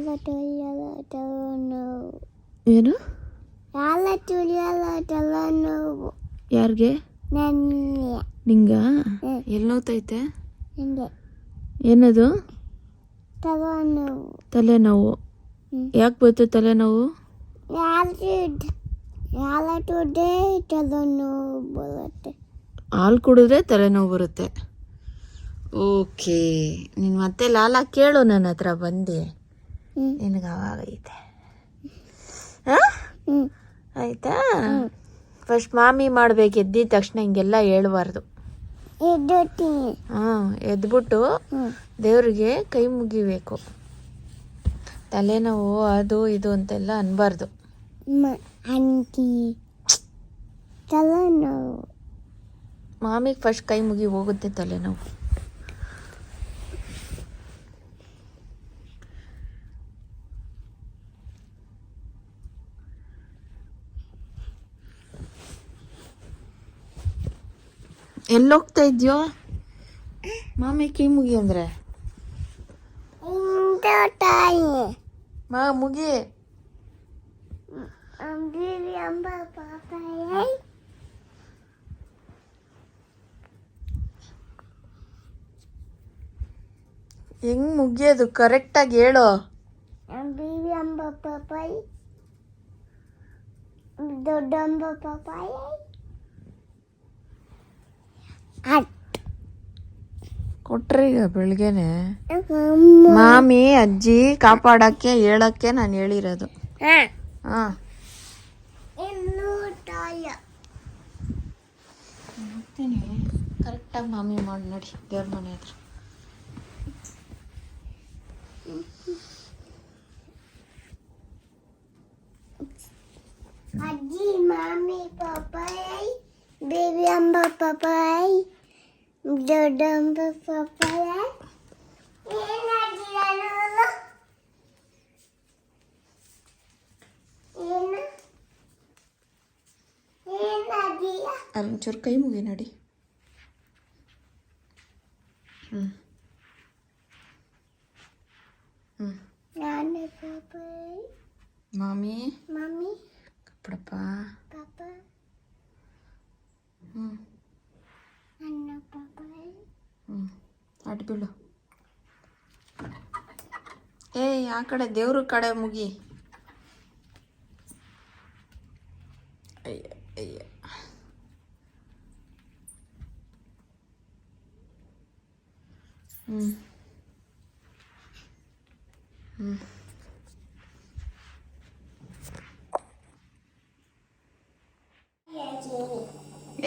ಯಾಲ ತುಳಿಯಲ ತಲೆನೋವು ಏನು? ಯಾಲ ತುಳಿಯಲ ತಲೆನೋವು ಯಾರಿಗೆ? ನನಗೆ ನಿಂಗ? ಹ್ಮ್. ಎಲ್ಲಿ ನೋವ್ತೈತೆ ನನಗೆ ಏನದು? ತಲೆನೋವು. ತಲೆನೋವು. ಯಾಕೆ ಬಂತು ತಲೆನೋವು? ಯಾಲ ತುಡೆ ತಲೆನೋವು ಬರುತ್ತೆ. ಹಾಲು ಕುಡಿದ್ರೆ ತಲೆನೋವು ಬರುತ್ತೆ. ಓಕೆ. ನೀನು ಮತ್ತೆ ಲಾಲ ಕೇಳು ನನ್ನ ಹತ್ರ ಬಂದು. ನಿನಗೆ ಅವಾಗೈತೆ ಹಾಂ ಹ್ಞೂ ಆಯ್ತಾ? ಫಸ್ಟ್ ಮಾಮಿ ಮಾಡ್ಬೇಕು ಎದ್ದಿದ ತಕ್ಷಣ ಹಿಂಗೆಲ್ಲ ಹೇಳ್ಬಾರ್ದು. ಇಡುತ್ತೀನಿ ಹಾಂ ಎದ್ಬಿಟ್ಟು ಹ್ಞೂ ದೇವ್ರಿಗೆ ಕೈ ಮುಗಿಬೇಕು. ತಲೆನೋವು ಅದು ಇದು ಅಂತೆಲ್ಲ ಅನ್ಬಾರ್ದು. ಮಾಮಿಗೆ ಫಸ್ಟ್ ಕೈ ಮುಗಿ ಹೋಗುತ್ತೆ ತಲೆನೋವು. ಎಲ್ಲೋಗ್ತಾ ಇದ್ಯೋ? ಮಾಮಿ ಕೈ ಮುಗಿ ಅಂದ್ರೆ ಮಾ ಮುಗಿ. ಹೆಂಗ್ ಮುಗಿಯೋದು? ಕರೆಕ್ಟಾಗಿ ಹೇಳು. ದೊಡ್ಡ ಪಾಪಾಯ. ಕೊಟ್ರೆ ಈಗ ಬೆಳಿಗ್ಗೆನೆ. ಮಾಮಿ ಅಜ್ಜಿ ಕಾಪಾಡಕ್ಕೆ ಹೇಳಕ್ಕೆ ನಾನು ಹೇಳಿರೋದು. ಹಾ. ಕರೆಕ್ಟಾಗಿ ಮಾಮಿ ಮಾಡಿ ನೋಡಿ ದೇವ್ರ ಮನೆ ಹತ್ರ. ಅಜ್ಜಿ ಮಾಮಿ ಪಾಪಾಯ ಬೇಬಿ ಅಂಬ ಪಾಪಾಯ ದೊಡ್ಡ ಅಂಬ ಪಾಪಾಯ ಏನಾಗಿಲ್ಲ ನೋಡು ಏನು ಏನಾಗಿಲ್ಲ ಅಲ್ಲಿ ಒಂಚೂರು ಕೈ ಮುಗಿ ನೋಡಿ ಹ್ಞೂ ಹ್ಞೂ ನಾನು ಪಾಪಾಯ ಮಾಮಿ ಮಮ್ಮಿ ಕಪ್ಪಡಪ್ಪ ಪಾಪ ಹ್ಞೂ ನನ್ನ ಪಾಪಾಯ ಹ್ಞೂ ಅಡ್ಡ ಬೀಳು ಏಯ್ ಆ ಕಡೆ ದೇವ್ರ ಕಡೆ ಮುಗಿ. ಅಯ್ಯ ಅಯ್ಯ. ಹ್ಞೂ ಹ್ಞೂ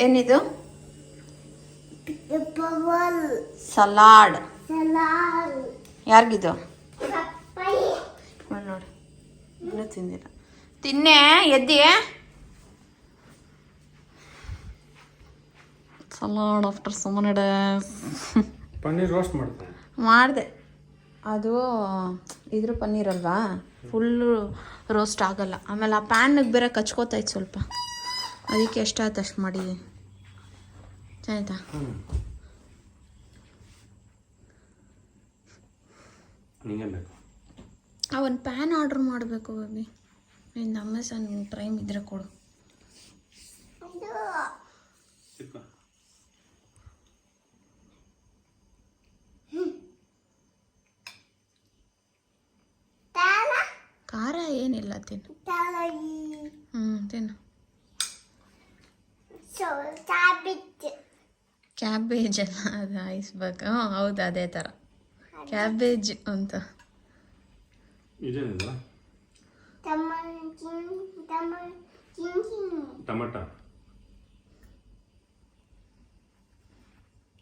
ಏನಿದು? ಸಲಾಡ್. ಸಲಾಡ್ ಯಾರಿಗಿದು ಪಪ್ಪಾಯ ಮಾಡಿ ನೋಡಿ ಇನ್ನೂ ತಿಂದಿಲ್ಲ. ತಿನ್ನೆ ಎದ್ದಿ? ಸಲಾಡ್ ಆಫ್ಟರ್ ಸುಮ್ಮನೆ ಪನ್ನೀರ್ ರೋಸ್ಟ್ ಮಾಡ್ತಾರೆ ಮಾಡಿದೆ. ಅದು ಇದ್ರ ಪನ್ನೀರ್ ಅಲ್ವಾ? ಫುಲ್ಲು ರೋಸ್ಟ್ ಆಗಲ್ಲ. ಆಮೇಲೆ ಆ ಪ್ಯಾನಿಗೆ ಬೇರೆ ಕಚ್ಕೋತಾಯ್ತು ಸ್ವಲ್ಪ. ಅದಕ್ಕೆ ಎಷ್ಟಾಯ್ತು ಅಷ್ಟು ಮಾಡಿ ಆಯ್ತಾ ನಿಂಗೆ ಬೇಕು. ಆ ಒಂದು ಪ್ಯಾನ್ ಆರ್ಡ್ರ್ ಮಾಡಬೇಕು ಬೇಬಿ ನಿಂದು ಅಮೆಝಾನ್ ಪ್ರೈಮ್ ಇದ್ರೆ ಕೊಡು. ಖಾರ ಏನಿಲ್ಲ ತಿನ್ನು. ಹ್ಞೂ ತಿನ್ನು. ಕ್ಯಾಬೇಜ್. ಅಲ್ಲ ಅದು ಐಸ್ಬೇಕು ಹ್ಞೂ ಹೌದು ಅದೇ ಥರ ಕ್ಯಾಬೇಜ್ ಅಂತ. ಚಿನ್ ಟಮಟ.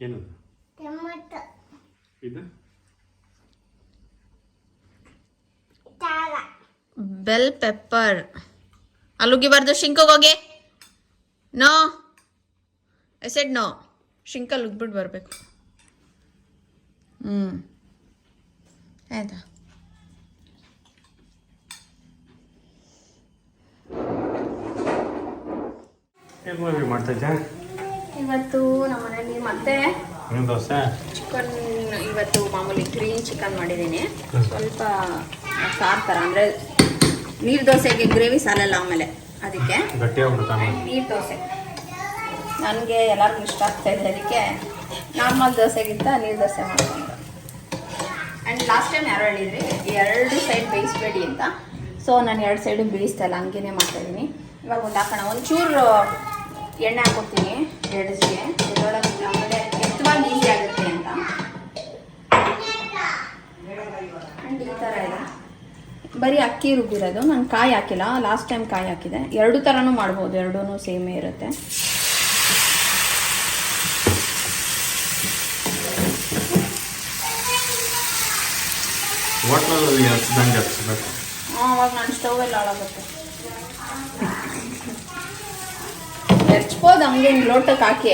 ಏನದು? ಟೊಮಟೊ ಇದು ಬೆಲ್ ಪೆಪ್ಪರ್ ಅಲ್ಲುಗಿಬಾರ್ದು ಶಿಂಕೋಗೆ ಹೋಗಿ. ನೋ ಸೆಡ್ ನೋ ಶಿಂಕಲ್ಲಿ ಲುಗ್ಬಿಟ್ಟು ಬರಬೇಕು. ಹ್ಞೂ ಆಯ್ತಾ? ಏನು ಮೂವಿ ಮಾಡ್ತಾ ಇದ್ದೆ ಇವತ್ತು ನಮ್ಮ ಮನೇಲಿ ಮತ್ತೆ ಏನು ದೋಸೆ? ಚಿಕನ್ ಇವತ್ತು ಮಾಮೂಲಿ ಗ್ರೀನ್ ಚಿಕನ್ ಮಾಡಿದ್ದೀನಿ. ಸ್ವಲ್ಪ ಸಾರು ಥರ ಅಂದರೆ ನೀರು ದೋಸೆಗೆ ಗ್ರೇವಿ ಸಾಲಲ್ಲ ಆಮೇಲೆ ಅದಕ್ಕೆ ನೀರ್ ನೀರು ದೋಸೆ. ನನಗೆ ಎಲ್ಲರಿಗೂ ಇಷ್ಟ ಆಗ್ತಾ ಇದೆ ಅದಕ್ಕೆ ನಾರ್ಮಲ್ ದೋಸೆಗಿಂತ ನೀರು ದೋಸೆ ಮಾಡ್ಕೊಂಡು. ಆ್ಯಂಡ್ ಲಾಸ್ಟ್ ಟೈಮ್ ಯಾರು ಹೇಳಿದ್ರಿ ಎರಡು ಸೈಡ್ ಬೇಯಿಸ್ಬೇಡಿ ಅಂತ. ಸೊ ನಾನು ಎರಡು ಸೈಡು ಬೇಯಿಸ್ತಾ ಇಲ್ಲ ಹಂಗೇನೆ ಮಾಡ್ತಾಯಿದ್ದೀನಿ ಇವಾಗ ಒಂದು ಹಾಕೋಣ ಒಂಚೂರು ಎಣ್ಣೆ ಹಾಕೋತೀನಿ ಇದರೊಳಗೆ ಆಮೇಲೆ ಎತ್ತವಾಗಿ ಈಸಿ ಆಗುತ್ತೆ ಅಂತ. ಆ್ಯಂಡ್ ಈ ಥರ ಇದೆ. ಬರೀ ಅಕ್ಕಿ ರುಬ್ಬಿರೋದು. ನಾನು ಕಾಯಿ ಹಾಕಿಲ್ಲ ಲಾಸ್ಟ್ ಟೈಮ್ ಕಾಯಿ ಹಾಕಿದೆ. ಎರಡು ಥರನೂ ಮಾಡ್ಬೋದು ಎರಡೂ ಸೇಮೇ ಇರುತ್ತೆ. ಅವಾಗ ನಾನು ಸ್ಟವ್ ಎಲ್ಲ ಹಾಳಾಗುತ್ತೆ. ಹೆಚ್ಬೋದು ಹಂಗೆ ಲೋಟಕ್ಕೆ ಹಾಕಿ.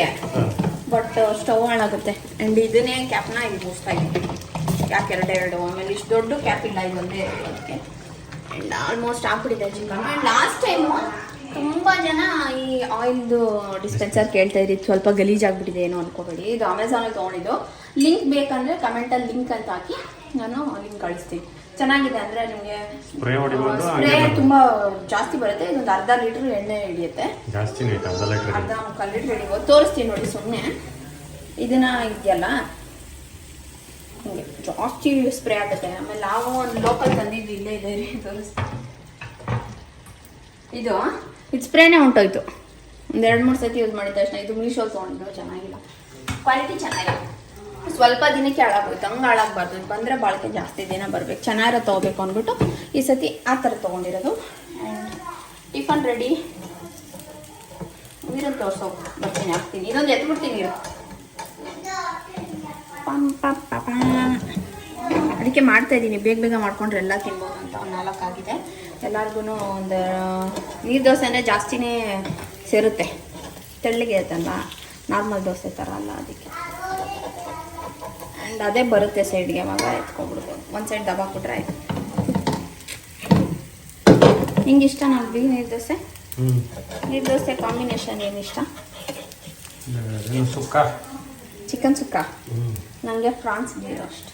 ಬಟ್ ಸ್ಟವ್ ಹಾಳಾಗುತ್ತೆ ಆ್ಯಂಡ್ ಇದನ್ನೇ ಕ್ಯಾಪ್ನ ಇಲ್ಲಿ ಮುಗಿಸ್ತಾ ಇದ್ದೀನಿ ಕ್ಯಾಪ್ ಎರಡು ಎರಡು ಆಮೇಲೆ ಇಷ್ಟು ದೊಡ್ಡ ಕ್ಯಾಪ್ ಇಲ್ಲ ಇದೊಂದೇ ಅದಕ್ಕೆ. ಆ್ಯಂಡ್ ಆಲ್ಮೋಸ್ಟ್ ಹಾಕ್ಬಿಟ್ಟಿದೆ ಚಿಕನ್. ಆ್ಯಂಡ್ ಲಾಸ್ಟ್ ಟೈಮು ತುಂಬ ಜನ ಈ ಆಯಿಲ್ದು ಡಿಸ್ಪೆನ್ಸರ್ ಕೇಳ್ತಾ ಇದ್ದಿದ್ದು ಸ್ವಲ್ಪ ಗಲೀಜಾಗ್ಬಿಟ್ಟಿದೆ ಏನೋ ಅನ್ಕೋಬೇಡಿ. ಇದು ಅಮೆಝಾನಲ್ಲಿ ತೊಗೊಂಡಿದ್ದು. ಲಿಂಕ್ ಬೇಕಂದರೆ ಕಮೆಂಟಲ್ಲಿ ಲಿಂಕ್ ಅಂತ ಹಾಕಿ. ನಾನು ಲಿಂಕ್ ಕಳಿಸ್ತೀನಿ. ಚೆನ್ನಾಗಿದೆ ಅಂದ್ರೆ ನಿಮಗೆ ಸ್ಪ್ರೇ ಹೊಡಿಬೋದು ಸ್ಪ್ರೇ ತುಂಬಾ ಜಾಸ್ತಿ ಬರುತ್ತೆ ಇದೊಂದು ಅರ್ಧ ಲೀಟರ್ ಎಣ್ಣೆ ಹಿಡಿಯುತ್ತೆ. ಜಾಸ್ತಿ ಅರ್ಧ ಲೀಟರ್ ಅರ್ಧ ಮುಕ್ಕಾಲು ಲೀಟ್ರ್ ಹಿಡಿಬೋದು. ತೋರಿಸ್ತೀನಿ ನೋಡಿ ಸುಮ್ಮನೆ ಇದನ್ನ ಇದೆಯಲ್ಲ? ಹಿಂಗೆ ಜಾಸ್ತಿ ಸ್ಪ್ರೇ ಆಗುತ್ತೆ. ಆಮೇಲೆ ನಾವು ಒಂದು ಲೋಕಲ್ ತಂದಿದ್ದು ಇಲ್ಲೇ ಇದೆ ರೀ ತೋರಿಸ್ತೀನಿ. ಇದು ಇದು ಸ್ಪ್ರೇನೇ ಹೊಂಟೋಯ್ತು ಒಂದು ಎರಡು ಮೂರು ಸತಿ ಯೂಸ್ ಮಾಡಿದ ತಕ್ಷಣ ಇದು ಮೀಶೋ ತೊಗೊಂಡಿದ್ದು ಚೆನ್ನಾಗಿಲ್ಲ. ಕ್ವಾಲಿಟಿ ಚೆನ್ನಾಗಿಲ್ಲ. ಸ್ವಲ್ಪ ದಿನಕ್ಕೆ ಹಾಳಾಗೋಯ್ತು ಹಂಗೆ ಹಾಳಾಗಬಾರ್ದು. ಇದು ಬಂದರೆ ಬಾಳಿಕೆ ಜಾಸ್ತಿ ದಿನ ಬರಬೇಕು. ಚೆನ್ನಾಗಿರೋ ತೊಗೋಬೇಕು ಅಂದ್ಬಿಟ್ಟು ಈ ಸತಿ ಆ ಥರ ತೊಗೊಂಡಿರೋದು. And tiffin ready. ನೀರನ್ನು ತೋರಿಸೋ. ಬರ್ತೀನಿ, ಹಾಕ್ತೀನಿ. ಇನ್ನೊಂದು ಎತ್ಬಿಡ್ತೀನಿ ನೀರು. ಅದಕ್ಕೆ ಮಾಡ್ತಾ ಇದ್ದೀನಿ. ಬೇಗ ಬೇಗ ಮಾಡ್ಕೊಂಡ್ರೆ ಎಲ್ಲ ತಿನ್ಬೋದು ಅಂತ ಒಂದು ನಾಲ್ಕಾಗಿದೆ ಎಲ್ಲರಿಗೂ ಒಂದು, ನೀರು ದೋಸೆ ಅಂದರೆ ಜಾಸ್ತಿನೇ ಸೇರುತ್ತೆ. ತೆಳ್ಳಗೆ ಇರುತ್ತಲ್ಲ ನಾರ್ಮಲ್ ದೋಸೆ ಥರ ಅಲ್ಲ ಅದಕ್ಕೆ. ಆ್ಯಂಡ್ ಅದೇ ಬರುತ್ತೆ ಸೈಡ್ಗೆ ಅವಾಗ ಎತ್ಕೊಂಡ್ಬಿಡ್ಬೋದು. ಒಂದು ಸೈಡ್ ದಬಾ ಕೊಟ್ರೆ ಆಯಿತು. ನಿಂಗೆ ಇಷ್ಟ ಬಿ ನೀರು ದೋಸೆ? ನೀರು ದೋಸೆ ಕಾಂಬಿನೇಷನ್ ಏನು ಇಷ್ಟ? ಸುಕ್ಕ. ಚಿಕನ್ ಸುಕ್ಕ? ನನಗೆ ಫ್ರಾನ್ಸ್ ಬೀರು ಅಷ್ಟು.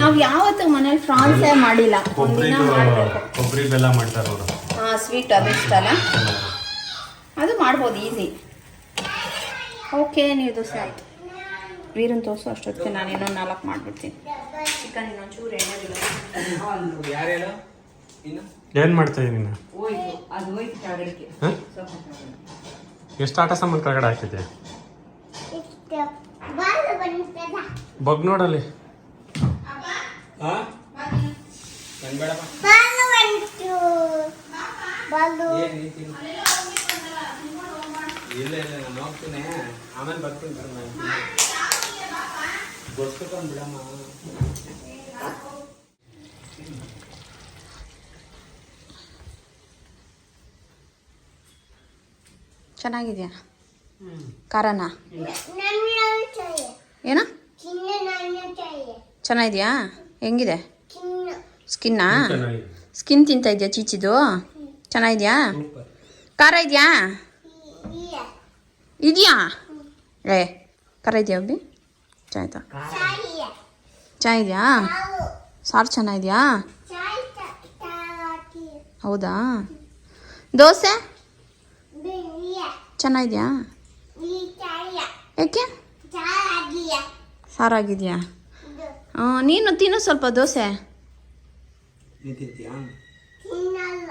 ನಾವು ಯಾವತ್ತೂ ಮನೇಲಿ ಫ್ರಾನ್ಸೇ ಮಾಡಿಲ್ಲ. ಒಂದಿನ ಕೊಬ್ಬರಿ ಬೆಲ್ಲ ಮಾಡ್ತಾರೆ ಅವರು ಹಾಂ ಸ್ವೀಟ್ ಅದು ಇಷ್ಟ ಅಲ್ಲ? ಅದು ಮಾಡ್ಬೋದು ಈಸಿ ಓಕೆ ನೀರು ದೋಸೆ ಆಯಿತು. ವೀರನ್ ತೋರಿಸು ಅಷ್ಟೊತ್ತಿಗೆ ನಾನು ಇನ್ನೊಂದು ನಾಲ್ಕು ಮಾಡಿಬಿಡ್ತೀನಿ. ಚಿಕನ್ ಇನ್ನೊಂಚೂರು ಎಣ್ಣೆ ಏನ್ ಯಾರು ಹೇಳು ಇನ್ನು? ಏನು ಮಾಡ್ತಾ ಇದ್ದೀನಿ ಎಷ್ಟು ಆಟ ಸಾಮಾನು ಕೆಳಗಡೆ ಹಾಕಿದ್ದೆ? ಬಗ್ ನೋಡಲ್ಲಿ. ಹಾ ಬೇಡಪ್ಪ ಬಾಲು ಬಂತು. ಬಾಲು. ಏನು ರೀತಿ ಇಲ್ಲ ಇಲ್ಲ ನಾನು ಹೋಗ್ತೀನಿ. ಆಮೇಲೆ ಬರ್ತೀನಿ ಬಿಡು ನಾನು ಗೊತ್ತ್ಕೊಂಡು ಬಿಡಮ್ಮ ಚೆನ್ನಾಗಿದೆಯಾ? ಖಾರನಾ ಏನ? ಚೆನ್ನಾಗಿದೆಯಾ? ಹೆಂಗಿದೆ? ಸ್ಕಿನ್ನಾ? ಚೆನ್ನಾಗಿದೆ. ಸ್ಕಿನ್ ತಿಂತ ಇದೆಯಾ ಚೀಚಿದು? ಚೆನ್ನಾಗಿದೆಯಾ? ಖಾರ ಇದೆಯಾ? ಇದೆಯಾ? ಏ ಖಾರ ಇದೆಯಾ ಅಬ್ಬಿ? ಚೆನ್ನಾಯ್ತಾ ಚಾಯ ಚೆನ್ನಾಗಿದೆಯಾ ಇದೆಯಾ ಸಾರು ಚೆನ್ನಾಗಿದೆಯಾ? ಹೌದಾ? ದೋಸೆ? ಬಿರಿಯ. ಚೆನ್ನಾಗಿದೆಯಾ? ಈ ಚಾಯ ಯಾಕೆ ಚಾಯ ಸಾರಾಗಿದೆಯಾ? ನೀನು ತಿನ್ನು ಸ್ವಲ್ಪ ದೋಸೆ. ತಿನ್ನಲ್ಲ.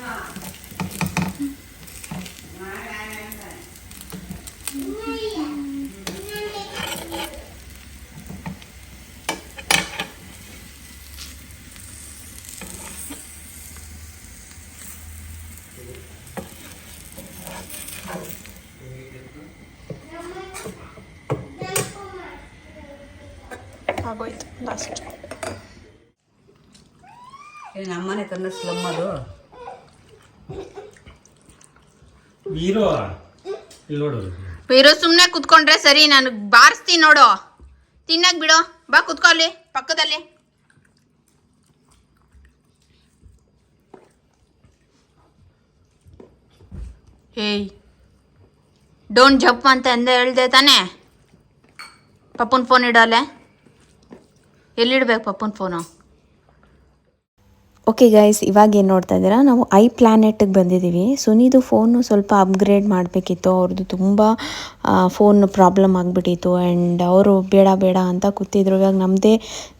ಕನ್ನ ಸ್ಲಮ್ ಅದು ಇಲ್ಲಿ ನೋಡು. ಬೇರೋ ಸುಮ್ಮನೆ ಕುತ್ಕೊಂಡ್ರೆ ಸರಿ ನಾನು ಬಾರಿಸ್ತೀನಿ ನೋಡು. ತಿನ್ನಕ್ ಬಿಡು. ಬಾ ಕುತ್ಕೊಳ್ಳಿ ಪಕ್ಕದಲ್ಲಿ. ಏಯ್ ಡೋಂಟ್ ಜಂಪ್ ಅಂತ ಎಂದ ಹೇಳ್ದೆ ತಾನೆ? ಪಪ್ಪನ ಫೋನ್ ಇಡೋಲೆ. ಎಲ್ಲಿಡ್ಬೇಕು ಪಪ್ಪನ ಫೋನು ಓಕೆ ಗೈಸ್ ಇವಾಗ ಏನು ನೋಡ್ತಾ ಇದ್ದೀರಾ? ನಾವು ಐ ಪ್ಲಾನೆಟ್ಗೆ ಬಂದಿದ್ದೀವಿ. ಸುನಿದು ಫೋನು ಸ್ವಲ್ಪ ಅಪ್ಗ್ರೇಡ್ ಮಾಡಬೇಕಿತ್ತು. ಅವ್ರದ್ದು ತುಂಬ ಫೋನ್ ಪ್ರಾಬ್ಲಮ್ ಆಗಿಬಿಟ್ಟಿತ್ತು ಆ್ಯಂಡ್ ಅವರು ಬೇಡ ಬೇಡ ಅಂತ ಕೂತಿದ್ರು. ಇವಾಗ ನಮ್ಮದೇ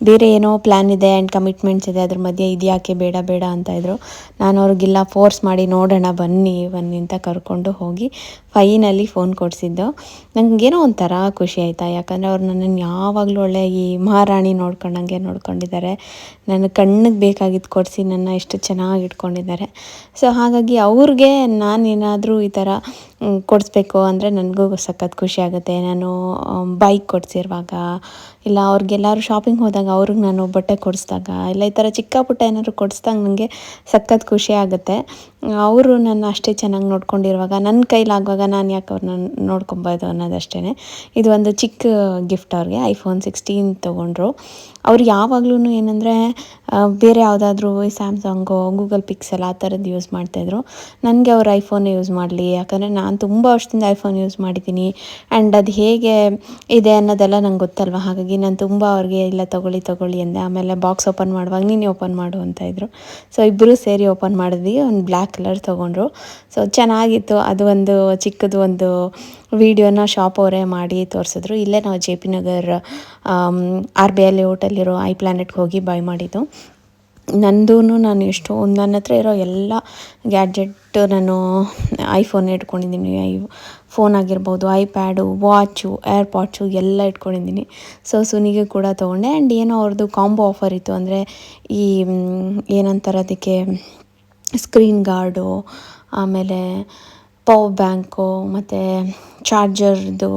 ಬೇರೆ ಏನೋ ಪ್ಲ್ಯಾನ್ ಇದೆ ಆ್ಯಂಡ್ ಕಮಿಟ್ಮೆಂಟ್ಸ್ ಇದೆ, ಅದ್ರ ಮಧ್ಯೆ ಇದ್ಯಾಕೆ ಬೇಡ ಬೇಡ ಅಂತ ಇದ್ರು. ನಾನು ಅವ್ರಿಗೆಲ್ಲ ಫೋರ್ಸ್ ಮಾಡಿ ನೋಡೋಣ, ಬನ್ನಿ ಬನ್ನಿ ಅಂತ ಕರ್ಕೊಂಡು ಹೋಗಿ ಫೈನಲ್ಲಿ ಫೋನ್ ಕೊಡಿಸಿದ್ದು. ನನಗೇನೋ ಒಂಥರ ಖುಷಿ ಆಯಿತಾ, ಯಾಕಂದರೆ ಅವ್ರು ನನ್ನನ್ನು ಯಾವಾಗಲೂ ಒಳ್ಳೆ ಈ ಮಹಾರಾಣಿ ನೋಡ್ಕೊಂಡಂಗೆ ನೋಡ್ಕೊಂಡಿದ್ದಾರೆ. ನನ್ನ ಕಣ್ಣಿಗೆ ಬೇಕಾಗಿದ್ದು ಕೊಡಿಸಿ ನನ್ನ ಎಷ್ಟು ಚೆನ್ನಾಗಿ ಇಟ್ಕೊಂಡಿದ್ದಾರೆ. ಸೊ ಹಾಗಾಗಿ ಅವ್ರಿಗೆ ನಾನೇನಾದರೂ ಈ ಥರ ಕೊಡಿಸ್ಬೇಕು ಅಂದರೆ ನನಗೂ ಸಖತ್ ಖುಷಿ ಆಗುತ್ತೆ. ನಾನು ಬೈಕ್ ಕೊಡಿಸಿರುವಾಗ ಇಲ್ಲ, ಅವ್ರಿಗೆಲ್ಲರೂ ಶಾಪಿಂಗ್ ಹೋದಾಗ ಅವ್ರಿಗೆ ನಾನು ಬಟ್ಟೆ ಕೊಡಿಸ್ದಾಗ, ಇಲ್ಲ ಈ ಥರ ಚಿಕ್ಕ ಪುಟ್ಟ ಏನಾದ್ರು ಕೊಡಿಸ್ದಾಗ ನನಗೆ ಸಖತ್ ಖುಷಿ ಆಗುತ್ತೆ. ಅವರು ನನ್ನ ಅಷ್ಟೇ ಚೆನ್ನಾಗಿ ನೋಡ್ಕೊಂಡಿರುವಾಗ ನನ್ನ ಕೈಲಾಗುವಾಗ ನಾನು ಯಾಕೆ ಅವ್ರನ್ನ ನೋಡ್ಕೊಬೋದು ಅನ್ನೋದಷ್ಟೇ ಇದು ಒಂದು ಚಿಕ್ಕ ಗಿಫ್ಟ್ ಅವ್ರಿಗೆ ಐಫೋನ್ ಸಿಕ್ಸ್ಟೀನ್ ತೊಗೊಂಡ್ರು. ಅವ್ರು ಯಾವಾಗ್ಲೂ ಏನಂದರೆ ಬೇರೆ ಯಾವುದಾದ್ರೂ ಸ್ಯಾಮ್ಸಂಗು ಗೂಗಲ್ ಪಿಕ್ಸೆಲ್ ಆ ಥರದ್ದು ಯೂಸ್ ಮಾಡ್ತಾಯಿದ್ರು. ನನಗೆ ಅವ್ರು ಐಫೋನ್ ಯೂಸ್ ಮಾಡಲಿ, ಯಾಕಂದರೆ ನಾನು ತುಂಬ ವರ್ಷದಿಂದ ಐಫೋನ್ ಯೂಸ್ ಮಾಡಿದ್ದೀನಿ. ಆ್ಯಂಡ್ ಅದು ಹೇಗೆ ಇದೆ ಅನ್ನೋದೆಲ್ಲ ನಂಗೆ ಗೊತ್ತಲ್ವ? ಹಾಗಾಗಿ ನಾನು ತುಂಬ ಅವ್ರಿಗೆ ಇಲ್ಲ ತೊಗೊಳ್ಳಿ ತೊಗೊಳ್ಳಿ ಅಂದೆ. ಆಮೇಲೆ ಬಾಕ್ಸ್ ಓಪನ್ ಮಾಡುವಾಗ, ನೀನೇ ಓಪನ್ ಮಾಡು ಅಂತ ಇದ್ದರು ಸೊ ಇಬ್ಬರು ಸೇರಿ ಓಪನ್ ಮಾಡಿದ್ವಿ. ಒಂದು ಬ್ಲ್ಯಾಕ್ ಕಲರ್ ತೊಗೊಂಡ್ರು. ಸೊ, ಚೆನ್ನಾಗಿತ್ತು. ಅದು ಒಂದು ಚಿಕ್ಕದು ಒಂದು ವಿಡಿಯೋನ ಶಾಪ್ ಅವರೇ ಮಾಡಿ ತೋರಿಸಿದ್ರು. ಇಲ್ಲೇ ನಾವು J P Nagar R B I ಹೋಟೆಲಿರೋ I ಪ್ಲ್ಯಾನೆಟ್ಗೆ ಹೋಗಿ ಬೈ ಮಾಡಿದ್ದು. ನಂದೂ ನಾನು ಎಷ್ಟು, ನನ್ನ ಹತ್ರ ಇರೋ ಎಲ್ಲ ಗ್ಯಾಜೆಟ್ ನಾನು ಐಫೋನ್ ಇಟ್ಕೊಂಡಿದ್ದೀನಿ. ಐ ಫೋನ್ ಆಗಿರ್ಬೋದು, ಐಪ್ಯಾಡು, ವಾಚು, ಏರ್ಪಾಡ್ಸು ಎಲ್ಲ ಇಟ್ಕೊಂಡಿದ್ದೀನಿ. ಸೊ ಸುನಿಗೆ ಕೂಡ ತೊಗೊಂಡೆ. ಆ್ಯಂಡ್ ಏನೋ ಅವ್ರದ್ದು ಕಾಂಬೋ ಆಫರ್ ಇತ್ತು ಅಂದರೆ ಈ ಏನಂತಾರೆ ಅದಕ್ಕೆ, ಸ್ಕ್ರೀನ್ ಗಾರ್ಡು, ಆಮೇಲೆ ಪವರ್ ಬ್ಯಾಂಕು, ಮತ್ತು ಚಾರ್ಜರ್ದು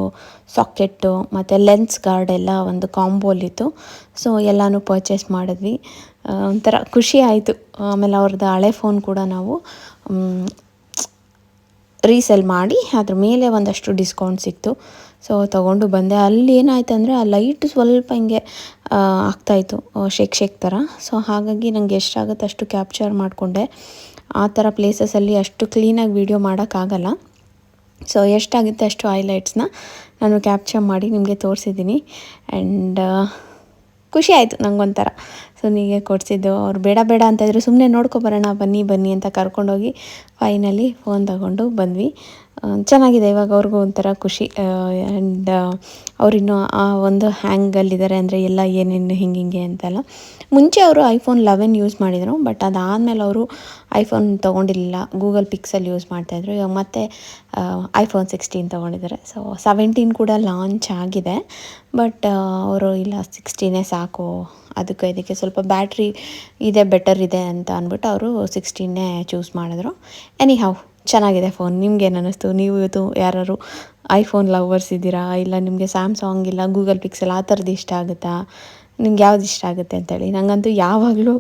ಸಾಕೆಟ್ಟು, ಮತ್ತು ಲೆನ್ಸ್ ಗಾರ್ಡ್ ಎಲ್ಲ ಒಂದು ಕಾಂಬೋಲಿತ್ತು. ಸೊ ಎಲ್ಲನೂ ಪರ್ಚೇಸ್ ಮಾಡಿದ್ವಿ. ಒಂಥರ ಖುಷಿ ಆಯಿತು. ಆಮೇಲೆ ಅವ್ರದ್ದು ಹಳೆ ಫೋನ್ ಕೂಡ ನಾವು ರೀಸೆಲ್ ಮಾಡಿ ಅದ್ರ ಮೇಲೆ ಒಂದಷ್ಟು ಡಿಸ್ಕೌಂಟ್ ಸಿಕ್ತು ಸೊ ತೊಗೊಂಡು ಬಂದೆ. ಅಲ್ಲಿ ಏನಾಯ್ತು ಅಂದರೆ, ಆ ಲೈಟ್ ಸ್ವಲ್ಪ ಹಿಂಗೆ ಆಗ್ತಾಯಿತ್ತು ಶೇಕ್ ಶೇಕ್ ಥರ ಸೊ ಹಾಗಾಗಿ ನನಗೆ ಎಷ್ಟಾಗುತ್ತೆ ಅಷ್ಟು ಕ್ಯಾಪ್ಚರ್ ಮಾಡಿಕೊಂಡೆ. ಆ ಥರ ಪ್ಲೇಸಸಲ್ಲಿ ಅಷ್ಟು ಕ್ಲೀನಾಗಿ ವೀಡಿಯೋ ಮಾಡೋಕ್ಕಾಗಲ್ಲ ಸೊ ಎಷ್ಟಾಗುತ್ತೆ ಅಷ್ಟು ಹೈಲೈಟ್ಸ್ನ ನಾನು ಕ್ಯಾಪ್ಚರ್ ಮಾಡಿ ನಿಮಗೆ ತೋರಿಸಿದ್ದೀನಿ. ಆ್ಯಂಡ್ ಖುಷಿ ಆಯಿತು ನಂಗೊಂಥರ. ಸುನಿಗೆ ಕೊಡಿಸಿದ್ದು ಅವ್ರು ಬೇಡ ಬೇಡ ಅಂತ ಇದ್ರು ಸುಮ್ಮನೆ ನೋಡ್ಕೊಬರೋಣ ಬನ್ನಿ ಬನ್ನಿ ಅಂತ ಕರ್ಕೊಂಡೋಗಿ ಫೈನಲಿ ಫೋನ್ ತಗೊಂಡು ಬಂದ್ವಿ. ಚೆನ್ನಾಗಿದೆ. ಇವಾಗ ಅವ್ರಿಗೂ ಒಂಥರ ಖುಷಿ. ಆ್ಯಂಡ್ ಅವರಿನ್ನೂ ಆ ಒಂದು ಹ್ಯಾಂಗಲ್ಲಿದ್ದಾರೆ ಅಂದರೆ ಎಲ್ಲ ಏನೇನು ಹಿಂಗೆ ಹಿಂಗೆ ಅಂತೆಲ್ಲ. ಮುಂಚೆ ಅವರು ಐಫೋನ್ ಲೆವೆನ್ ಯೂಸ್ ಮಾಡಿದರು ಬಟ್ ಅದಾದಮೇಲೆ ಅವರು ಐಫೋನ್ ತೊಗೊಂಡಿರಲಿಲ್ಲ. ಗೂಗಲ್ ಪಿಕ್ಸಲ್ ಯೂಸ್ ಮಾಡ್ತಾಯಿದ್ರು ಇವಾಗ ಮತ್ತೆ ಐಫೋನ್ ಸಿಕ್ಸ್ಟೀನ್ ತೊಗೊಂಡಿದ್ದಾರೆ. ಸೊ ಸೆವೆಂಟೀನ್ ಕೂಡ ಲಾಂಚ್ ಆಗಿದೆ. ಬಟ್ ಅವರು ಇಲ್ಲ ಸಿಕ್ಸ್ಟೀನೇ ಸಾಕು. ಅದಕ್ಕೆ ಇದಕ್ಕೆ ಸ್ವಲ್ಪ ಬ್ಯಾಟ್ರಿ ಇದೆ ಬೆಟರ್ ಇದೆ ಅಂತ ಅಂದ್ಬಿಟ್ಟು ಅವರು ಸಿಕ್ಸ್ಟೀನೇ ಚೂಸ್ ಮಾಡಿದ್ರು. ಎನಿ ಹೌ ಚೆನ್ನಾಗಿದೆ ಫೋನ್. ನಿಮ್ಗೇನು ಅನ್ನಿಸ್ತು ನೀವು ಇವತ್ತು ಯಾರು ಐಫೋನ್ ಲವರ್ಸ್ ಇದ್ದೀರಾ? ಇಲ್ಲ ನಿಮಗೆ ಸ್ಯಾಮ್ಸಾಂಗ್ ಇಲ್ಲ ಗೂಗಲ್ ಪಿಕ್ಸೆಲ್ ಆ ಥರದ್ದು ಇಷ್ಟ ಆಗುತ್ತಾ? ನಿಮ್ಗೆ ಯಾವ್ದು ಇಷ್ಟ ಆಗುತ್ತೆ ಅಂತೇಳಿ. ನನಗಂತೂ ಯಾವಾಗಲೂ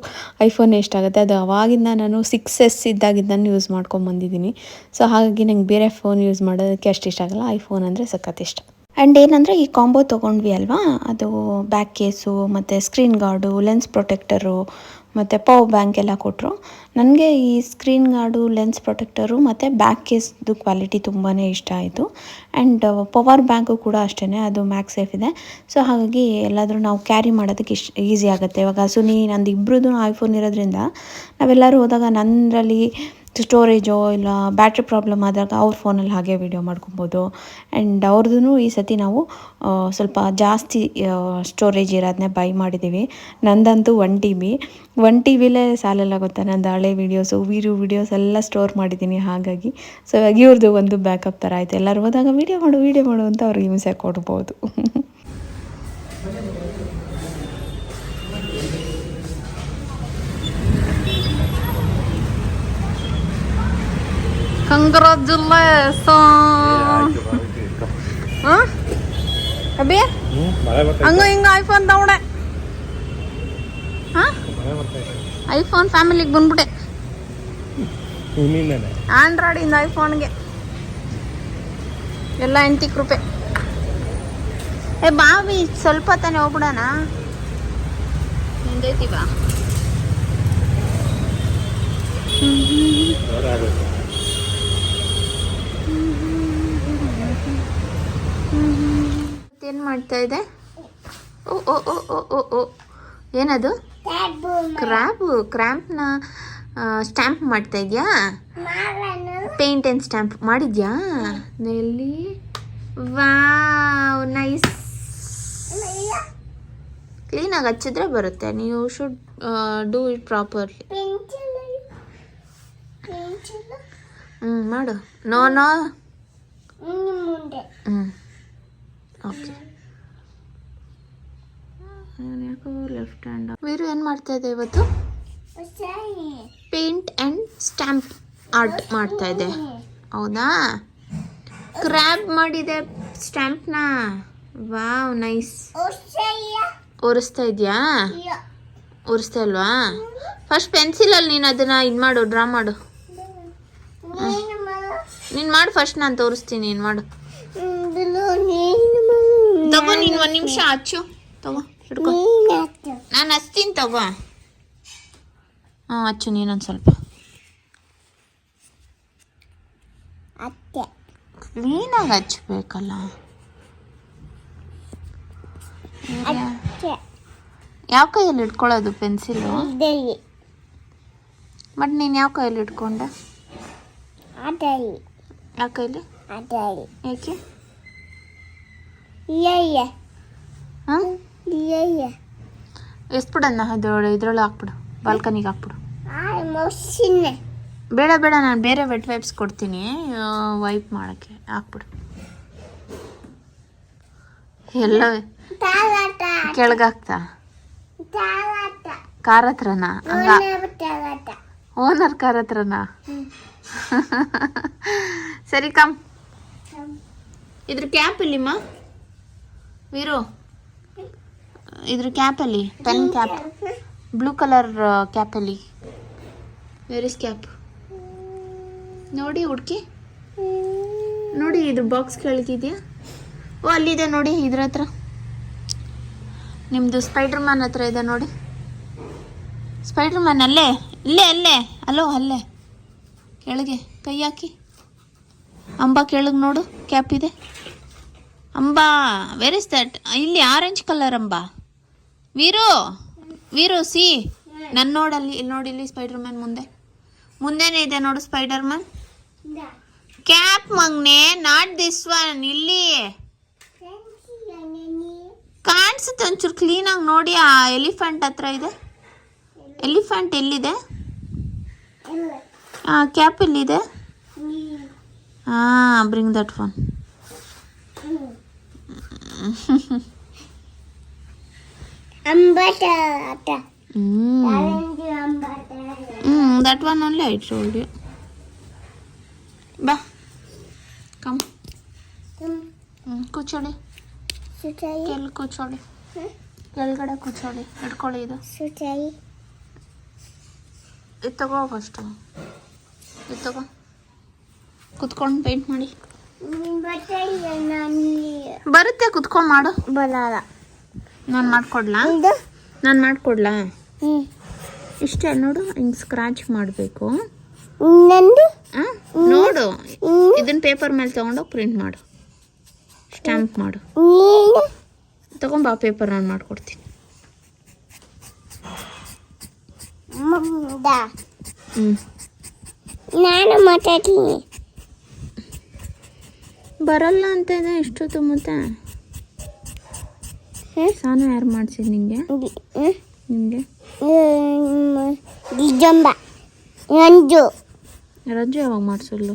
ಐಫೋನ್ ಇಷ್ಟ ಆಗುತ್ತೆ. ಅದು ಅವಾಗಿಂದ ನಾನು ಸಿಕ್ಸ್ ಎಸ್ ಇದ್ದಾಗಿದ್ದಾನು ಯೂಸ್ ಮಾಡ್ಕೊಂಬಂದಿದ್ದೀನಿ ಸೊ ಹಾಗಾಗಿ ನಂಗೆ ಬೇರೆ ಫೋನ್ ಯೂಸ್ ಮಾಡೋದಕ್ಕೆ ಅಷ್ಟು ಇಷ್ಟ ಆಗಲ್ಲ. ಐಫೋನ್ ಅಂದರೆ ಸಖತ್ ಇಷ್ಟ. ಆ್ಯಂಡ್ ಏನಂದರೆ ಈ ಕಾಂಬೋ ತೊಗೊಂಡ್ವಿ ಅಲ್ವಾ? ಅದು ಬ್ಯಾಕ್ ಕೇಸು ಮತ್ತು ಸ್ಕ್ರೀನ್ ಗಾರ್ಡು ಲೆನ್ಸ್ ಪ್ರೊಟೆಕ್ಟರು ಮತ್ತು ಪವರ್ ಬ್ಯಾಂಕ್ ಎಲ್ಲ ಕೊಟ್ಟರು ನನಗೆ ಈ ಸ್ಕ್ರೀನ್ ಗಾರ್ಡು, ಲೆನ್ಸ್ ಪ್ರೊಟೆಕ್ಟರು ಮತ್ತು ಬ್ಯಾಕ್ ಕೇಸ್ದು ಕ್ವಾಲಿಟಿ ತುಂಬಾ ಇಷ್ಟ ಆಯಿತು. ಆ್ಯಂಡ್ ಪವರ್ ಬ್ಯಾಂಕು ಕೂಡ ಅಷ್ಟೇ ಅದು ಮ್ಯಾಕ್ ಸೇಫ್ ಇದೆ. ಸೊ, ಹಾಗಾಗಿ ಎಲ್ಲಾದರೂ ನಾವು ಕ್ಯಾರಿ ಮಾಡೋದಕ್ಕೆ ಇಷ್ಟ ಈಸಿ ಆಗುತ್ತೆ. ಇವಾಗ ಸುನಿ ನಂದು ಇಬ್ಬರದ್ದು ಐಫೋನ್ ಇರೋದ್ರಿಂದ ನಾವೆಲ್ಲರೂ ಹೋದಾಗ ನನ್ನರಲ್ಲಿ ಸ್ಟೋರೇಜೋ ಇಲ್ಲ ಬ್ಯಾಟ್ರಿ ಪ್ರಾಬ್ಲಮ್ ಆದಾಗ ಅವ್ರ ಫೋನಲ್ಲಿ ಹಾಗೆ ವೀಡಿಯೋ ಮಾಡ್ಕೊಬೋದು. ಆ್ಯಂಡ್ ಅವ್ರದ್ದು ಈ ಸತಿ ನಾವು ಸ್ವಲ್ಪ ಜಾಸ್ತಿ ಸ್ಟೋರೇಜ್ ಇರೋದನ್ನೇ ಬೈ ಮಾಡಿದ್ದೀವಿ. ನಂದಂತೂ one T B one T ವಿಲೇ ಸಾಲಲ್ಲ ಗೊತ್ತಾ? ನಂದು ಹಳೆ ವೀಡಿಯೋಸು ವೀರು ವೀಡಿಯೋಸ್ ಎಲ್ಲ ಸ್ಟೋರ್ ಮಾಡಿದ್ದೀನಿ ಹಾಗಾಗಿ. ಸೊ ಇವ್ರದ್ದು ಒಂದು ಬ್ಯಾಕಪ್ ಥರ ಆಯಿತು. ಎಲ್ಲರೂ ಹೋದಾಗ ವೀಡಿಯೋ ಮಾಡು ವೀಡಿಯೋ ಮಾಡು ಅಂತ ಅವ್ರಿಗೆ ಹಿಂಸೆ ಕೊಡ್ಬೋದು. ಕಂಗ್ರಾಚುಲೇಷನ್ ಬರ್ತಾ ಹಂಗ ಹಿಂಗ ಐಫೋನ್ ತಗೊಂಡೆ. ಐಫೋನ್ ಫ್ಯಾಮಿಲಿಗೆ ಬಂದ್ಬಿಟ್ಟೆ. ಆಂಡ್ರಾಯ್ಡ್ ಆಂಡ್ರಾಯ್ಡಿಂದ ಐಫೋನ್ಗೆ. ಎಲ್ಲ ಎಂಟಿ ಕೃಪೆ. ಏ ಬಾವಿ ಸ್ವಲ್ಪ ತಾನೇ ಹೋಗ್ಬಿಡೋಣ? ಹಿಂದೈತಿ ಬಾ. ಏನು ಮಾಡ್ತಾ ಇದೆ? ಓ ಓ ಓ ಓ ಓ ಓ. ಏನದು? ಕ್ರ್ಯಾಬು ಕ್ರ್ಯಾಂಪ್ನ ಸ್ಟ್ಯಾಂಪ್ ಮಾಡ್ತಾ ಇದೆಯಾ? ಪೇಂಟ್ ಅಂಡ್ ಸ್ಟ್ಯಾಂಪ್ ಮಾಡಿದ್ಯಾ? ನೆಲ್ಲಿ. ವಾವ್ ನೈಸ್ ಕ್ಲೀನಾಗಿ ಹಚ್ಚಿದ್ರೆ ಬರುತ್ತೆ. ನೀವು ಶುಡ್ ಡೂ ಇಟ್ ಪ್ರಾಪರ್ಲಿ ಹ್ಞೂ ಮಾಡು. ನೋ ನೋ ಹ್ಞೂ ಓಕೆ ಯಾಕೋ ಲೆಫ್ಟ್ ಹ್ಯಾಂಡ್ ವೀರು ಏನು ಮಾಡ್ತಾ ಇದೆ ಇವತ್ತು? ಪೇಂಟ್ ಆ್ಯಂಡ್ ಸ್ಟ್ಯಾಂಪ್ ಆರ್ಟ್ ಮಾಡ್ತಾ ಇದೆ. ಹೌದಾ? ಕ್ರ್ಯಾಬ್ ಮಾಡಿದೆ ಸ್ಟ್ಯಾಂಪ್ನ ವಾವ್ ನೈಸ್ ಒರೆಸ್ತಾ ಇದೆಯಾ? ಒರೆಸ್ತಾ ಇಲ್ವಾ? ಫಸ್ಟ್ ಪೆನ್ಸಿಲಲ್ಲಿ ನೀನು ಅದನ್ನ ಇದು ಮಾಡು ಡ್ರಾ ಮಾಡು. ನೀನು ಮಾಡು. ನೀನು ಮಾಡು ಫಸ್ಟ್ ನಾನು ತೋರಿಸ್ತೀನಿ ನೀನು ಮಾಡು. ನಿಮಿಷ ಹಚ್ಚು ತಗೋ ಹಿಡ್ಕೊ. ನೀನು ಹಚ್ತೀನಿ ತಗೋ. ಹಾಂ ಹಚ್ಚು ನೀನೊಂದು ಸ್ವಲ್ಪ. ಕ್ಲೀನಾಗಿ ಹಚ್ಬೇಕಲ್ಲ. ಯಾವ ಕೈಯಲ್ಲಿ ಇಟ್ಕೊಳ್ಳೋದು ಪೆನ್ಸಿಲು? ಬಟ್ ನೀನು ಯಾವ ಕೈಯಲ್ಲಿ ಇಟ್ಕೊಂಡೆ? ಯಾವ ಕೈಯಲ್ಲಿ ಯಾಕೆ ಹಾಂ? ಯಯ್ಯ ಎಸ್ಬಿಡಣ್ಣ ಅದ್ರೊಳಗೆ ಇದ್ರೊಳಗೆ ಹಾಕ್ಬಿಡು ಬಾಲ್ಕನಿಗೆ ಹಾಕ್ಬಿಡು. ಬೇಡ ಬೇಡ ನಾನು ಬೇರೆ ವೆಟ್ ವೈಪ್ಸ್ ಕೊಡ್ತೀನಿ ವೈಪ್ ಮಾಡೋಕ್ಕೆ ಹಾಕ್ಬಿಡು. ಎಲ್ಲ ಕೆಳಗಾಗ್ತಾ? ಕಾರ್ ಹತ್ರನಾ? ಓನರ್ ಕಾರ್ ಹತ್ರನಾ? ಸರಿ ಕಮ್ ಇದ್ರ ಕ್ಯಾಪ್ ಇಲ್ಲಿಮ್ಮ? ವೀರು? ಇದ್ರ ಕ್ಯಾಪಲ್ಲಿ ಪೆನ್ ಕ್ಯಾಪ್ ಬ್ಲೂ ಕಲರ್ ಕ್ಯಾಪಲ್ಲಿ ವೇರ್ ಇಸ್ ಕ್ಯಾಪ್ ನೋಡಿ ಹುಡುಕಿ. ನೋಡಿ ಇದು ಬಾಕ್ಸ್ ಕೆಳಗಿದೆಯಾ? ಓ ಅಲ್ಲಿದೆ ನೋಡಿ ಇದ್ರ ಹತ್ರ. ನಿಮ್ಮದು ಸ್ಪೈಡರ್ ಮ್ಯಾನ್ ಹತ್ರ ಇದೆ ನೋಡಿ. ಸ್ಪೈಡರ್ ಮ್ಯಾನ್ ಅಲ್ಲೇ? ಇಲ್ಲೇ ಅಲ್ಲೇ. ಅಲೋ ಅಲ್ಲೇ. ಕೆಳಗೆ ಕೈ ಹಾಕಿ. ಅಂಬಾ ಕೆಳಗೆ ನೋಡು ಕ್ಯಾಪ್ ಇದೆ. ಅಂಬಾ ವೆರ್ ಇಸ್ ದಟ್ ಇಲ್ಲಿ orange colour Amba. Veeru Veeru see ನನ್ನ ನೋಡಲ್ಲಿ ಇಲ್ಲಿ ನೋಡಿ ಇಲ್ಲಿ ಸ್ಪೈಡರ್ ಮ್ಯಾನ್ ಮುಂದೆ. ಮುಂದೆನೇ ಇದೆ ನೋಡು ಸ್ಪೈಡರ್ ಮ್ಯಾನ್ ಕ್ಯಾಪ್ ಮಗ್ನೆ ನಾಟ್ ದಿಸ್ ಒನ್ ಇಲ್ಲಿ. ಕಾಣಿಸುತ್ತೆ ಒಂಚೂರು ಕ್ಲೀನಾಗಿ ನೋಡಿ ಆ ಎಲಿಫೆಂಟ್ ಹತ್ರ ಇದೆ. ಎಲಿಫೆಂಟ್ ಎಲ್ಲಿದೆ? ಆ ಕ್ಯಾಪ್ ಎಲ್ಲಿದೆ? ಹಾಂ ಬ್ರಿಂಗ್ ದಟ್ ಫೋನ್ ಅಂಬಟಾಟ ಹ್ಞೂ ಆರೆಂಜ್ ಅಂಬಟಾಟ ಹ್ಞೂ that one only I told you ಬಾ ಕಮ್ ಹ್ಞೂ ಕೂಚೋಳಿ ಸುಚಾಯಿ ಕೆಲ್ ಕೂಚೋಳಿ ಕೆಳಗಡೆ ಕೂಚೋಳಿ ಹಿಡ್ಕೊಳ್ಳಿ ಇದು ಸುಚಾಯಿ ಇದು ತಗೋ ಫಸ್ಟು ಇದು ತಗೋ ಕುತ್ಕೊಂಡು ಪೇಂಟ್ ಮಾಡಿ ಬಟಾಯಿ ನಲ್ಲಿ ಬರುತ್ತೆ ಕುತ್ಕೊಂಡ್ ಮಾಡು. ಬರಲ್ಲ. ನಾನು ಮಾಡ್ಕೊಡ್ಲಾ? ನಾನು ಮಾಡ್ಕೊಡ್ಲಾ? ಇಷ್ಟೇ ನೋಡು ಹಿಂಗೆ ಸ್ಕ್ರಾಚ್ ಮಾಡಬೇಕು. ನೋಡು ಇದನ್ನ ಪೇಪರ್ ಮೇಲೆ ತಗೊಂಡೋಗಿ ಪ್ರಿಂಟ್ ಮಾಡು. ಸ್ಟ್ಯಾಂಪ್ ಮಾಡು. ತಗೊಂಬ ಪೇಪರ್ ನಾನು ಮಾಡ್ಕೊಡ್ತೀನಿ. ನಾನು ಮಾತಾಡ್ತೀನಿ. ಬರಲ್ಲ ಅಂತ ಇದೆ ಇಷ್ಟೊತ್ತು ಹೇ ಸ್ನಾನ ಯಾರು ಮಾಡ್ಸಿದ್ ನಿಂಗೆ? ನಿಮಗೆ ಡಿಜಂಬ ರಂಜು. ರಜು ಯಾವಾಗ ಮಾಡಿಸಲ್ಲು?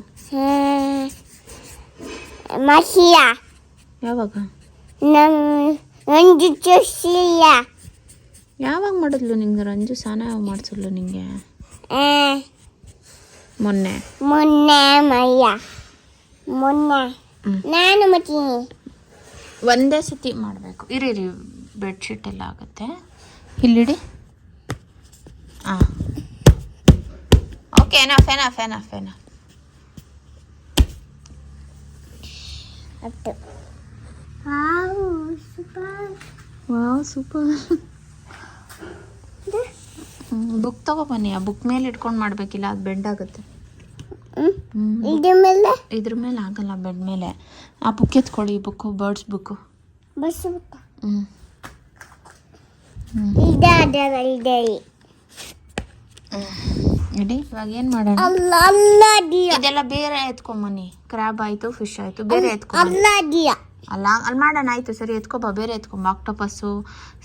ಮಸಿಯ. ಯಾವಾಗ? ರಂಜು ಚೊಸಿಯ. ಯಾವಾಗ ಮಾಡಿದ್ಲು ನಿಂಗೆ ರಂಜು? ಸಾನ ಯಾವಾಗ ಮಾಡಿಸಲ್ಲು ನಿಂಗೆ? ಮೊನ್ನೆ. ಮೊನ್ನೆ ಮಯ್ಯ. ಮೊನ್ನೆ. ನಾನು ಮಾಡ್ತೀನಿ ಒಂದೇ ಸತಿ ಮಾಡಬೇಕು. ಇರಿ ಬೆಡ್ಶೀಟ್ ಎಲ್ಲ ಆಗುತ್ತೆ. ಇಲ್ಲಿಡಿ. ಹಾಂ okay enough enough enough enough wow super book ತಗೊಬನ್ನಿ ಆ ಬುಕ್ ಮೇಲೆ ಇಟ್ಕೊಂಡು ಮಾಡಬೇಕಿಲ್ಲ ಅದು ಬೆಂಡ್ ಆಗುತ್ತೆ. ಇದ್ರ ಮೇಲೆ? ಇದ್ರ ಮೇಲೆ ಆಗಲ್ಲ ಬೆಡ್ ಮೇಲೆ. ಆ ಬುಕ್ ಎತ್ಕೊಳ್ಳಿ ಈ ಬುಕ್ಕು ಬರ್ಡ್ಸ್ ಬುಕ್ಕು ಬಿಟ್ಟ ಹ್ಞೂ ಇದೆ ಅದರ ಇದೆ ಇಡಿ ಇವಾಗ ಏನು ಮಾಡೋಣ? ಅಲ್ಲ ಅಲ್ಲ ದಿಯ ಇದೆಲ್ಲ ಬೇರೆ ಎತ್ಕೊಂಬನಿ ಕ್ರಾಬ್ ಆಯಿತು ಫಿಶ್ ಆಯಿತು ಬೇರೆ ಎತ್ಕೊಂಬ ಅಲ್ಲ ಅಲ್ಲ ಅಲ್ಲಿ ಮಾಡೋಣ ಆಯಿತು ಸರಿ ಎತ್ಕೊಬ ಬೇರೆ ಎತ್ಕೊಂಬ. ಆಕ್ಟೋಪಸ್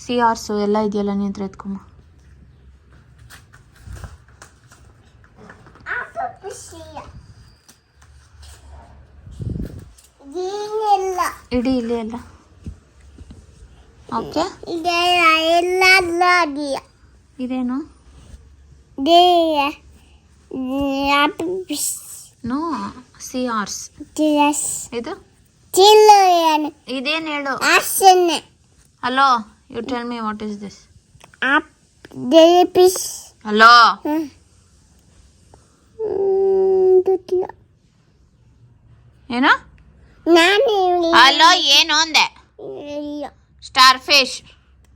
ಸಿ ಆರ್ಸು ಎಲ್ಲ ಇದೆಯಲ್ಲ ನೀ ಹತ್ರ ಎತ್ಕೊಂಬ. ಇಡಿ ಇಲ್ಲಿ ಎಲ್ಲ ಓಕೆ. ಇದೇನು? ನೋ ಸಿ ಆರ್ಸ್. ಇದು? ಇದೇನು ಹೇಳು? Hello you tell me what is this hello ಏನು? ನಾನು ಹಲೋ ಏನು ಅಂದೆ? ಇಲ್ಲ. ಸ್ಟಾರ್ ಫಿಶ್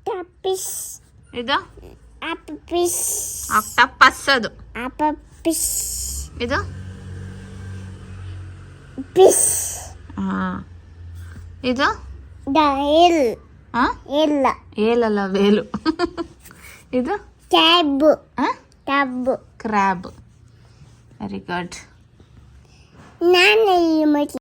ಟಪಿಸ್ ಇದು? ಅಪ್ ಪಿಸ್ ಆಕ್ಟೋಪಸ್ ಅದು. ಅಪ ಪಿಸ್ ಇದು? ಪಿಸ್ ಹಾಂ ಇದು? ಎಲ್ ಹಾಂ ಇಲ್ಲ ಏಲಲ್ಲ ವೇಲು. ಇದು? ಕ್ಯಾಬ್. ಹಾಂ ಟಬ್ ಕ್ರ್ಯಾಬ್. ವೆರಿ ಗುಡ್ ನಾನು ಈ